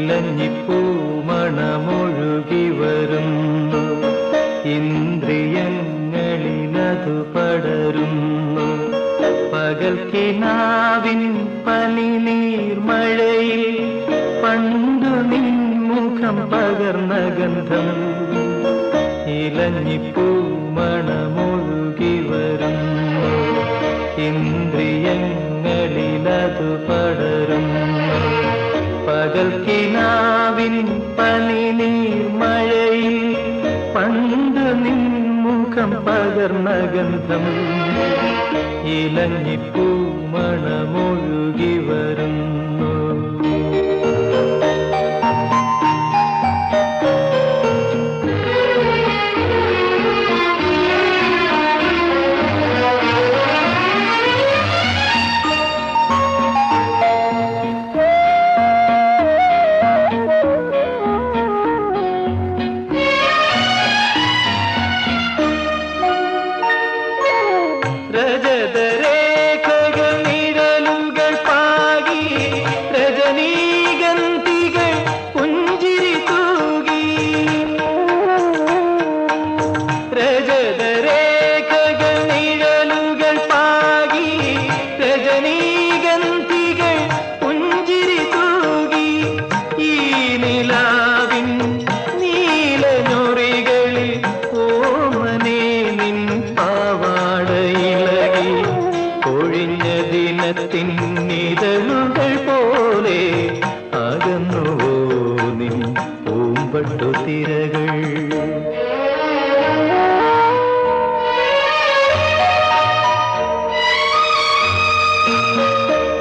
ഇലഞ്ഞിപ്പൂ മണമൊഴുകി വരുന്നു ഇന്ദ്രിയങ്ങളിലതു പടരുന്നു. പകൽ കിനാവിൻ പനിനീർമഴയിൽ പണ്ടു നിൻമുഖം പകർന്ന ഗന്ധം. ഇലഞ്ഞിപ്പൂമണമൊഴുകി വരുന്നു ഇന്ദ്രിയങ്ങളിലതു പകൽ കിനാവിൻ പനിനീർമഴയിൽ പണ്ട് നിൻമുഖം പകർന്ന ഗന്ധം. ഇലഞ്ഞിപ്പൂ മണമൊഴുകി വരുന്നു രജനീഗന്ധികൾ പുഞ്ചിരി തൂകി ഈ നിലാവിൻ നീലഞ്ഞൊറികളിൽ ഓമനേ നിൻ പാവാടയിളകി കൊഴിഞ്ഞ ദിനത്തിൻ നിഴലുകൾ പോലെ അകന്നുവോ നിൻ പൂമ്പട്ടു തിരകൾ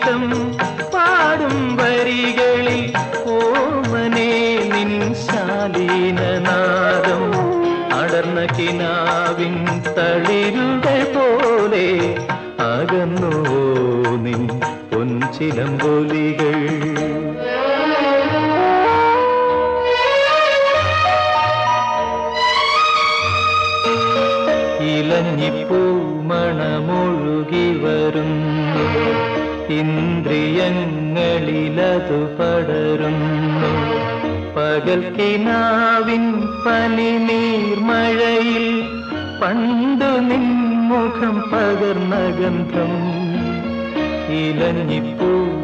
നിശീതം പാടും വരികളിൽ ഓമനെ നിൻ ശാലീനനാദം. അടർന്ന കിനാവിൻ തളിരുകൾ പോലെ അകന്നു നിൻ പൊൻചിലമ്പൊലികൾ ഇലഞ്ഞിപ്പൂ മണമൊഴുകി വരുന്നു. ഇന്ദ്രിയങ്ങളിലതു പടരുന്നു. പകൽ കിനാവിൻ പനിനീർമഴയിൽ പണ്ടു നിൻ നിൻമുഖം പകർന്ന ഗന്ധം. ഇലഞ്ഞിപ്പൂ